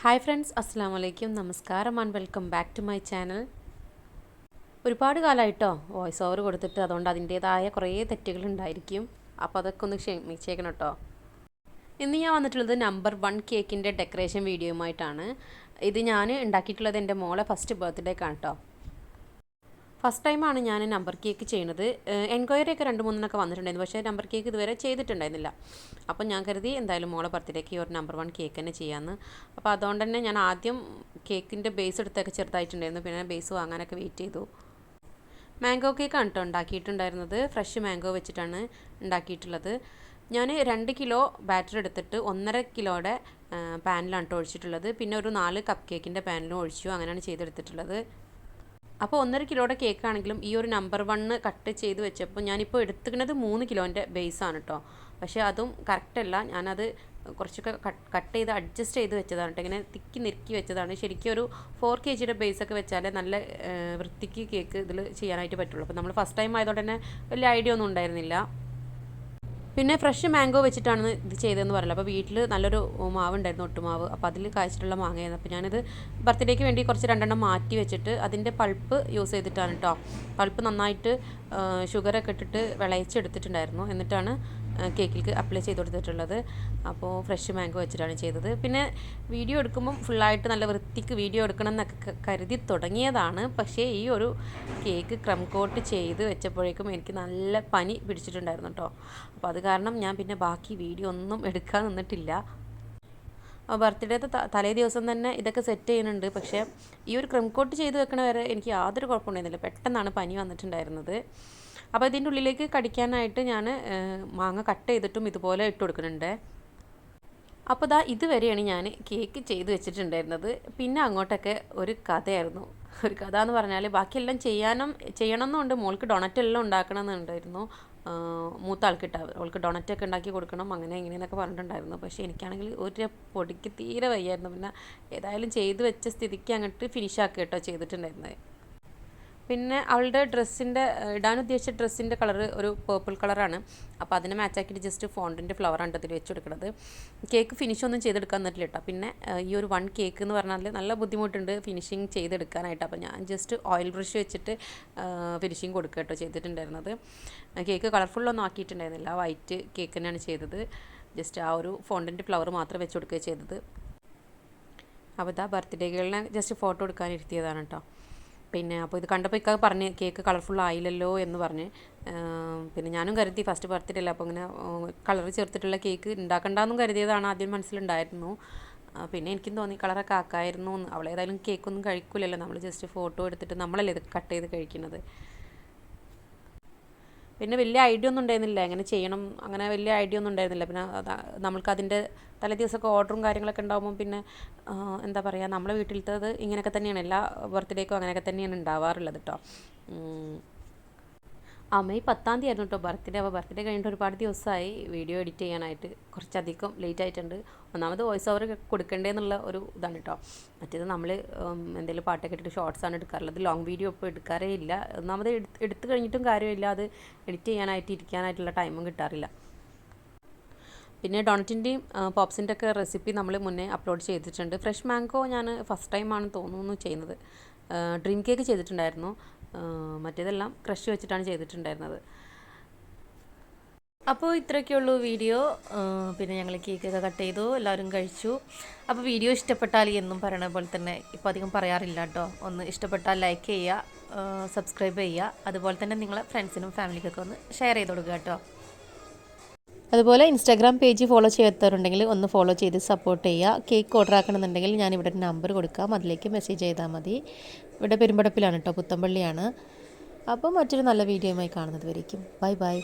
Hi friends അസ്സാം വലൈക്കും നമസ്കാരം and welcome back to my channel ഒരുപാട് കാലമായിട്ടോ വോയിസ് ഓവർ കൊടുത്തിട്ട് അതുകൊണ്ട് അതിന്റേതായ കുറേ തെറ്റുകൾ ഉണ്ടായിരിക്കും അപ്പോൾ അതൊക്കെ ഒന്ന് ക്ഷമിച്ചേക്കണം കേട്ടോ. ഇന്ന് ഞാൻ വന്നിട്ടുള്ളത് നമ്പർ വൺ കേക്കിന്റെ ഡെക്കറേഷൻ വീഡിയോയുമായിട്ടാണ് ഇത് ഞാൻ ഉണ്ടാക്കിയിട്ടുള്ളത് എന്റെ മോളെ ഫസ്റ്റ് ബർത്ത്ഡേക്കാണ് കേട്ടോ. ഫസ്റ്റ് ടൈമാണ് ഞാൻ നമ്പർ കേക്ക് ചെയ്യുന്നത് എൻക്വയറി ഒക്കെ രണ്ട് മൂന്നെണ്ണൊക്കെ വന്നിട്ടുണ്ടായിരുന്നു. പക്ഷേ നമ്പർ കേക്ക് ഇതുവരെ ചെയ്തിട്ടുണ്ടായിരുന്നില്ല. അപ്പോൾ ഞാൻ കരുതി എന്തായാലും മോളെ ബർത്ത്ഡേക്ക് ഒരു നമ്പർ വൺ കേക്ക് തന്നെ ചെയ്യാമെന്ന് അപ്പോൾ അതുകൊണ്ട് തന്നെ ഞാൻ ആദ്യം കേക്കിന്റെ ബേസ് എടുത്തൊക്കെ ചെറുതായിട്ടുണ്ടായിരുന്നു. പിന്നെ ബേസ് വാങ്ങാനൊക്കെ വെയിറ്റ് ചെയ്തു. മാംഗോ കേക്കാണ് കേട്ടോ ഉണ്ടാക്കിയിട്ടുണ്ടായിരുന്നത്. ഫ്രഷ് മാംഗോ വെച്ചിട്ടാണ് ഉണ്ടാക്കിയിട്ടുള്ളത്. ഞാൻ രണ്ട് കിലോ ബാറ്റർ എടുത്തിട്ട് ഒന്നര കിലോയുടെ പാനിലാണ് കേട്ടോ ഒഴിച്ചിട്ടുള്ളത്. പിന്നെ ഒരു നാല് കപ്പ് കേക്കിന്റെ പാനിലും ഒഴിച്ചു. അങ്ങനെയാണ് ചെയ്തെടുത്തിട്ടുള്ളത്. അപ്പോൾ ഒന്നര കിലോയുടെ കേക്കാണെങ്കിലും ഈ ഒരു നമ്പർ വണ്ണ് കട്ട് ചെയ്ത് വെച്ചപ്പോൾ ഞാനിപ്പോൾ എടുത്തുക്കുന്നത് മൂന്ന് കിലോന്റെ ബേസാണ് കേട്ടോ പക്ഷേ അതും കറക്റ്റല്ല ഞാനത് കുറച്ചൊക്കെ കട്ട് ചെയ്ത് അഡ്ജസ്റ്റ് ചെയ്ത് വെച്ചതാണ് കേട്ടോ ഇങ്ങനെ തിക്കി നിരക്കി വെച്ചതാണ്. ശരിക്കും ഒരു ഫോർ കെ ജിയുടെ ബേസൊക്കെ വെച്ചാലേ നല്ല വൃത്തിക്ക് കേക്ക് ഇതിൽ ചെയ്യാനായിട്ട് പറ്റുള്ളൂ. അപ്പോൾ നമ്മൾ ഫസ്റ്റ് ടൈം ആയതുകൊണ്ട് തന്നെ വലിയ ഐഡിയ ഒന്നും ഉണ്ടായിരുന്നില്ല. പിന്നെ ഫ്രഷ് മാംഗോ വെച്ചിട്ടാണ് ഇത് ചെയ്തതെന്ന് പറയില്ല അപ്പോൾ വീട്ടിൽ നല്ലൊരു മാവ് ഉണ്ടായിരുന്നു ഒട്ടുമാവ്. അപ്പോൾ അതിൽ കായ്ച്ചിട്ടുള്ള മാങ്ങയായിരുന്നു. അപ്പോൾ ഞാനിത് ബർത്ത്ഡേക്ക് വേണ്ടി കുറച്ച് രണ്ടെണ്ണം മാറ്റി വെച്ചിട്ട് അതിന്റെ പൾപ്പ് യൂസ് ചെയ്തിട്ടാണ് കേട്ടോ പൾപ്പ് നന്നായിട്ട് ഷുഗറൊക്കെ ഇട്ടിട്ട് വിളയിച്ചെടുത്തിട്ടുണ്ടായിരുന്നു. എന്നിട്ടാണ് കേക്കിലേക്ക് അപ്ലൈ ചെയ്ത് കൊടുത്തിട്ടുള്ളത്. അപ്പോൾ ഫ്രഷ് മാംഗോ വെച്ചിട്ടാണ് ചെയ്തത്. പിന്നെ വീഡിയോ എടുക്കുമ്പം ഫുള്ളായിട്ട് നല്ല വൃത്തിക്ക് വീഡിയോ എടുക്കണം എന്നൊക്കെ കരുതി തുടങ്ങിയതാണ്. പക്ഷേ ഈ ഒരു കേക്ക് ക്രം കോട്ട് ചെയ്ത് വെച്ചപ്പോഴേക്കും എനിക്ക് നല്ല പനി പിടിച്ചിട്ടുണ്ടായിരുന്നു കേട്ടോ അപ്പോൾ അത് കാരണം ഞാൻ പിന്നെ ബാക്കി വീഡിയോ ഒന്നും എടുക്കാൻ നിന്നിട്ടില്ല. ബർത്ത്ഡേത്തെ തലേ ദിവസം തന്നെ ഇതൊക്കെ സെറ്റ് ചെയ്യുന്നുണ്ട്. പക്ഷേ ഈ ഒരു ക്രം കോട്ട് ചെയ്ത് വെക്കണ വരെ എനിക്ക് യാതൊരു കുഴപ്പമുണ്ടായിരുന്നില്ല. പെട്ടെന്നാണ് പനി വന്നിട്ടുണ്ടായിരുന്നത്. അപ്പോൾ ഇതിന്റെ ഉള്ളിലേക്ക് കടിക്കാനായിട്ട് ഞാൻ മാങ്ങ കട്ട് ചെയ്തിട്ടും ഇതുപോലെ ഇട്ട് കൊടുക്കുന്നുണ്ട്. അപ്പോൾ ദാ ഇതുവരെയാണ് ഞാൻ കേക്ക് ചെയ്ത് വെച്ചിട്ടുണ്ടായിരുന്നത്. പിന്നെ അങ്ങോട്ടൊക്കെ ഒരു കഥയായിരുന്നു. ഒരു കഥ എന്ന് പറഞ്ഞാൽ ബാക്കിയെല്ലാം ചെയ്യാനും ചെയ്യണമെന്നുണ്ട്. മോൾക്ക് ഡൊണറ്റ് എല്ലാം ഉണ്ടാക്കണമെന്നുണ്ടായിരുന്നു. മൂത്ത ആൾക്ക് ഇട്ടാവും അവൾക്ക് ഡൊണറ്റൊക്കെ ഉണ്ടാക്കി കൊടുക്കണം അങ്ങനെ ഇങ്ങനെയെന്നൊക്കെ പറഞ്ഞിട്ടുണ്ടായിരുന്നു. പക്ഷേ എനിക്കാണെങ്കിൽ ഒരു പൊടിക്ക് തീരെ വയ്യായിരുന്നു. പിന്നെ ഏതായാലും ചെയ്ത് വെച്ച സ്ഥിതിക്ക് അങ്ങോട്ട് ഫിനിഷ് ആക്കുക കേട്ടോ ചെയ്തിട്ടുണ്ടായിരുന്നത്. പിന്നെ അവളുടെ ഡ്രസ്സിന്റെ ഇടാൻ ഉദ്ദേശിച്ച ഡ്രസ്സിന്റെ കളർ ഒരു പേർപ്പിൾ കളറാണ്. അപ്പോൾ അതിനെ മാച്ചാക്കിയിട്ട് ജസ്റ്റ് ഫോണ്ടിന്റെ ഫ്ലവറാണ് അതിൽ വെച്ച് കൊടുക്കുന്നത് കേക്ക് ഫിനിഷ് ഒന്നും ചെയ്തെടുക്കാൻ പറ്റില്ല കേട്ടോ പിന്നെ ഈ ഒരു വൺ കേക്ക് എന്ന് പറഞ്ഞാൽ നല്ല ബുദ്ധിമുട്ടുണ്ട് ഫിനിഷിങ് ചെയ്തെടുക്കാനായിട്ട്. അപ്പോൾ ഞാൻ ജസ്റ്റ് ഓയിൽ ബ്രഷ് വെച്ചിട്ട് ഫിനിഷിങ് കൊടുക്കുക കേട്ടോ ചെയ്തിട്ടുണ്ടായിരുന്നത്. കേക്ക് കളർഫുള്ളൊന്നും ആക്കിയിട്ടുണ്ടായിരുന്നില്ല. വൈറ്റ് കേക്ക് തന്നെയാണ് ചെയ്തത്. ജസ്റ്റ് ആ ഒരു ഫോണ്ടിന്റെ ഫ്ലവർ മാത്രം വെച്ച് കൊടുക്കുക ചെയ്തത്. അപ്പോൾ ഇതാ ബർത്ത്ഡേകളിനെ ജസ്റ്റ് ഫോട്ടോ എടുക്കാൻ ഇരുത്തിയതാണ് കേട്ടോ പിന്നെ അപ്പോൾ ഇത് കണ്ടപ്പോൾ ഇക്ക പറഞ്ഞ് കേക്ക് കളർഫുൾ ആയില്ലല്ലോ എന്ന് പറഞ്ഞ്. പിന്നെ ഞാനും കരുതി ഫസ്റ്റ് ബർത്ത്ഡേ അപ്പോൾ ഇങ്ങനെ കളർ ചേർത്തിട്ടുള്ള കേക്ക് ഉണ്ടാക്കണ്ടെന്നും കരുതിയതാണ് ആദ്യം മനസ്സിലുണ്ടായിരുന്നു. പിന്നെ എനിക്കും തോന്നി കളറൊക്കെ ആക്കായിരുന്നു അവളേതായാലും കേക്കൊന്നും കഴിക്കില്ലല്ലോ നമ്മൾ ജസ്റ്റ് ഫോട്ടോ എടുത്തിട്ട് നമ്മളല്ലേ ഇത് കട്ട് ചെയ്ത് കഴിക്കുന്നത്. പിന്നെ വലിയ ഐഡിയ ഒന്നും ഉണ്ടായിരുന്നില്ല. എങ്ങനെ ചെയ്യണം? അങ്ങനെ വലിയ ഐഡിയ ഒന്നും ഉണ്ടായിരുന്നില്ല. പിന്നെ നമ്മൾക്ക് അതിന്റെ തലേ ദിവസമൊക്കെ ഓർഡറും കാര്യങ്ങളൊക്കെ ഉണ്ടാകുമ്പോൾ പിന്നെ എന്താ പറയുക നമ്മളെ വീട്ടിലത്തത് ഇങ്ങനെയൊക്കെ തന്നെയാണ്. എല്ലാ ബർത്ത്ഡേക്കും അങ്ങനെയൊക്കെ തന്നെയാണ് ഉണ്ടാവാറുള്ളത് കേട്ടോ ആ മെയ് പത്താം തീയതി ആയിരുന്നു കേട്ടോ ബർത്ത്ഡേ. അപ്പോൾ ബർത്ത്ഡേ കഴിഞ്ഞിട്ട് ഒരുപാട് ദിവസമായി വീഡിയോ എഡിറ്റ് ചെയ്യാനായിട്ട് കുറച്ചധികം ലേറ്റ് ആയിട്ടുണ്ട്. ഒന്നാമത് വോയിസ് ഓവർ കൊടുക്കേണ്ടതെന്നുള്ള ഒരു ഇതാണ് കേട്ടോ. മറ്റേത് നമ്മൾ എന്തെങ്കിലും പാട്ടൊക്കെ ഇട്ടിട്ട് ഷോർട്സ് ആണ് എടുക്കാറുള്ളത്. ലോങ് വീഡിയോ ഇപ്പോൾ എടുക്കാറേ ഇല്ല. ഒന്നാമത് എടുത്തു കഴിഞ്ഞിട്ടും കാര്യമില്ല. അത് എഡിറ്റ് ചെയ്യാനായിട്ട് ഇരിക്കാനായിട്ടുള്ള ടൈമും കിട്ടാറില്ല. പിന്നെ ഡോണറ്റിന്റെയും പോപ്സിന്റെ ഒക്കെ റെസിപ്പി നമ്മൾ മുന്നേ അപ്ലോഡ് ചെയ്തിട്ടുണ്ട്. ഫ്രഷ് മാംഗോ ഞാൻ ഫസ്റ്റ് ടൈമാണ് തോന്നുന്നു ചെയ്യുന്നത്. ഡ്രീം കേക്ക് ചെയ്തിട്ടുണ്ടായിരുന്നു. മറ്റേതെല്ലാം ക്രഷ് വെച്ചിട്ടാണ് ചെയ്തിട്ടുണ്ടായിരുന്നത്. അപ്പോൾ ഇത്രയൊക്കെയുള്ളൂ വീഡിയോ പിന്നെ ഞങ്ങൾ കേക്കൊക്കെ കട്ട് ചെയ്തു എല്ലാവരും കഴിച്ചു. അപ്പോൾ വീഡിയോ ഇഷ്ടപ്പെട്ടാൽ എന്നും പറയണ പോലെ തന്നെ ഇപ്പോൾ അധികം പറയാറില്ല കേട്ടോ. ഒന്ന് ഇഷ്ടപ്പെട്ടാൽ ലൈക്ക് ചെയ്യുക സബ്സ്ക്രൈബ് ചെയ്യുക. അതുപോലെ തന്നെ നിങ്ങളെ ഫ്രണ്ട്സിനും ഫാമിലിക്കൊക്കെ ഒന്ന് ഷെയർ ചെയ്ത് കൊടുക്കുക കേട്ടോ. അതുപോലെ ഇൻസ്റ്റാഗ്രാം പേജ് ഫോളോ ചെയ്യാത്തവരുണ്ടെങ്കിൽ ഒന്ന് ഫോളോ ചെയ്ത് സപ്പോർട്ട് ചെയ്യുക. കേക്ക് ഓർഡർ ആക്കണമെന്നുണ്ടെങ്കിൽ ഞാൻ ഇവിടെ നമ്പർ കൊടുക്കാം. അതിലേക്ക് മെസ്സേജ് ചെയ്താൽ മതി. ഇവിടെ പെരുമ്പടപ്പിലാണ് കേട്ടോ പുത്തമ്പള്ളിയാണ്. അപ്പോൾ മറ്റൊരു നല്ല വീഡിയോയുമായി കാണുന്നത് വരയ്ക്കും ബൈ ബൈ